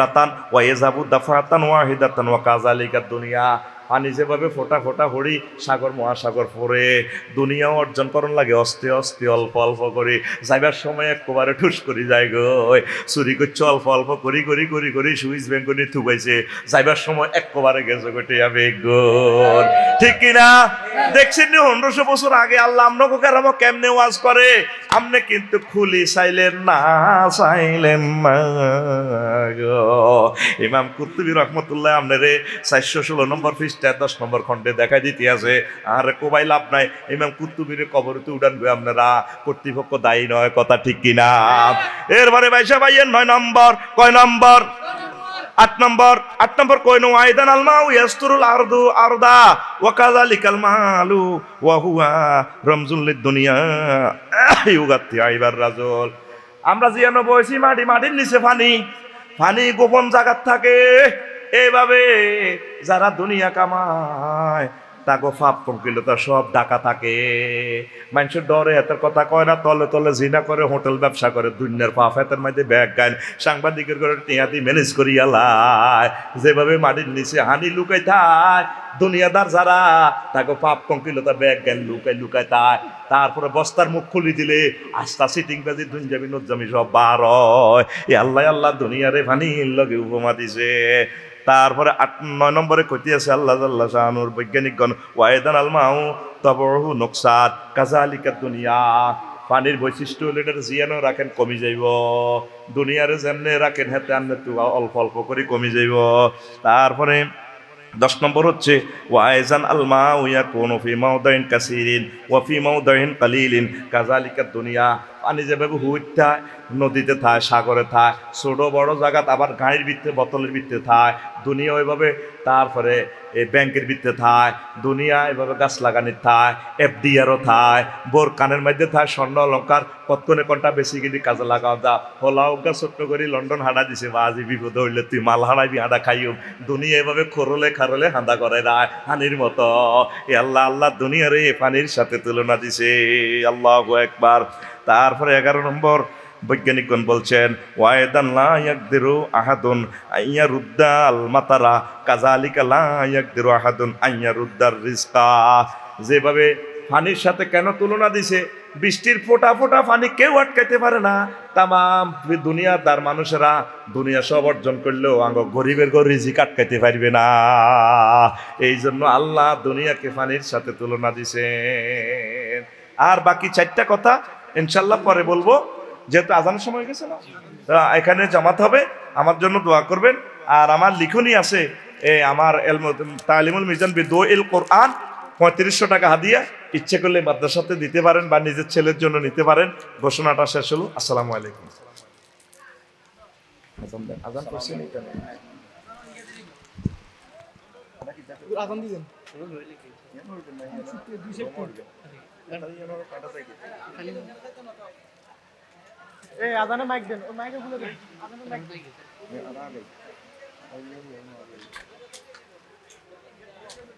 রাতান ওয়াইজাবু দাফাতান ওয়াহিদাতান ওয়া কাজালিকা দুনিয়া। পানি যেভাবে ফোটা ফোটা হরি, সাগর মহাসাগর পরে দুনিয়াও অর্জন করন লাগে অস্তে অস্তে অল্প অল্প করে। যাইবার সময় একবারে ঠুস করি যায় গো। চুরি করছে অল্প অল্প করি করি করি করি, সুইচ ব্যাংক করে থুবাইছে। যাইবার সময় একবারে গেছে গোটে যাবে গোর। ঠিক কিনা? দেখছেন নি, পনেরোশো বছর আগে আল্লাহ আপনাকে কারাম কেমনে ওয়াজ করে? আপনি কিন্তু খুলি চাইলেন না চাইলেন না ইমাম কুর্তুবি রহমতুল্লাহ আপনারে চারশো ষোলো নম্বর পৃষ্ঠা দশ নম্বর খণ্ডে দেখা দিতে আছে আর কোবাই লাভ নাই, ইমাম কুর্তুবির কবরতে উড়ান গো আপনারা কর্তৃপক্ষ দায়ী নয়, কথা ঠিক কিনা? এরপরে বাইশা ভাইয়ের নয় নম্বর, কয় নম্বর? আট নম্বর আট নম্বর কই নো আইদান আল মাউ ইয়াস্তুরুল আরদু আরদা, ওয়া কাযালিকাল মালু, ওয়া হুয়া রমজুল লিদ দুনিয়া। ইউগাতি আইবার রাজল। আমরা জিয়ানো বয়সী মাটি মাটির নিচে পানি পানি গোপন জায়গার থাকে। এইভাবে যারা দুনিয়া কামায় তাকে ফাপ পঙ্কিলতা সব ডাকা থাকে। মানুষের ডরে এতের কথা কয় না, তলে তলে জিনা করে হোটেল ব্যবসা করে, দুনিয়ার পাপ হাতের মধ্যে ব্যাগ গান, সাংবাদিকের করে টিয়াদি ম্যানেজ করিয়া লাই। যেভাবে মাটির নিচে হানি লুকাই থায়, দুনিয়াদার যারা তাকে পাপ কঙ্কিলতা ব্যাগ জ্ঞান লুকাই লুকাই তাই তারপরে বস্তার মুখ খুলি দিলে, আস্তা সিটিং বাজি, দুনজামি নুজামি সব বার হয়। আল্লাহ আল্লাহ, দুনিয়ারে ফানির লগে উপমা দিছে। তারপরে আট, নয় নম্বরে কইতে আছে, আল্লাহ আল্লাহ শাহানুর বৈজ্ঞানিকগণ, ওয়াইদান আলমাউ তবহু নকসাদ কাজালিকা দুনিয়া। পানির বৈশিষ্ট্য হলে এটা জিয়ানো রাখেন কমি যাইব। দুনিয়ারে যেমনে রাখেন, হেতে আনলে তো অল্প অল্প করে কমি যাইব। তারপরে দশ নম্বর হচ্ছে, ওয়াইজান আলমা উইয়া কোন ফি মাউদাইন কাসিরিন ওয়া ফি মাউদাইন কালিলিন। কাজালিকা দুনিয়া পানি যেভাবে হুইট থায়, নদীতে থায়, সাগরে থায়, ছোট বড় জায়গাত আবার গাড়ির ভিত্তে বোতলের ভিত্তে থায়, দুনিয়া ওইভাবে তারপরে এই ব্যাংকের ভিত্তে থায়, দুনিয়া এভাবে গাছ লাগানির থায়, এফডিআরও থায় বোর কানের মধ্যে থায়, স্বর্ণ অলঙ্কার কতক্ষণে কোনটা বেশি কিন্তু কাজে লাগাও যা। হলা উগা ছোট্ট করে লন্ডন হাঁটা দিছে বা আজি বিপদ হইলে তুই মাল হাঁড়াইবি হাঁটা খাইও। দুনিয়া এভাবে খরলে খারলে হাঁদা করে রায় হানির মতো। এ আল্লাহ আল্লাহ দুনিয়ার এই পানির সাথে তুলনা দিছে। আল্লাহ একবার তারপরে এগারো নম্বর বৈজ্ঞানিকগণ বলছেন ওয়াইদান লা ইয়াকদিরু আহাদুন আইয়া রুদ্দাল মাতারা কাজালিকা লা ইয়াকদিরু আহাদুন আইয়া রুদ্দার রিজকা। যেভাবে পানির সাথে কেন তুলনা দিছে? বৃষ্টির ফোটা ফোটা পানি কেউ আটকাইতে পারে না। তামাম দুনিয়াদার মানুষেরা দুনিয়া সব অর্জন করলেও আঙ্গ গরিবের ঘর রিজিক আটকাইতে পারবে না। এই জন্য আল্লাহ দুনিয়াকে পানির সাথে তুলনা দিছে আর বাকি চারটা কথা ইনশাল্লাহ পরে বলব যেহেতু আজানের সময় গেছে না তা এখানে জামাত হবে আমার জন্য দোয়া করবেন। আর আমার লিখনই আছে এ আমার এলম- তালিমুল মিজান দো এল কোরআন পঁয়ত্রিশশো টাকা হাদিয়া ইচ্ছে করলে মাদ্রাসাতে দিতে পারেন বা নিজের ছেলের জন্য নিতে পারেন। ঘোষণাটা শেষ হলো আসসালামু আলাইকুম। আজান দেন। করছেন আজান দিবেন? এই আজানে মাইক দেন ও মাইকে ভুলে দেন আজানে মাইক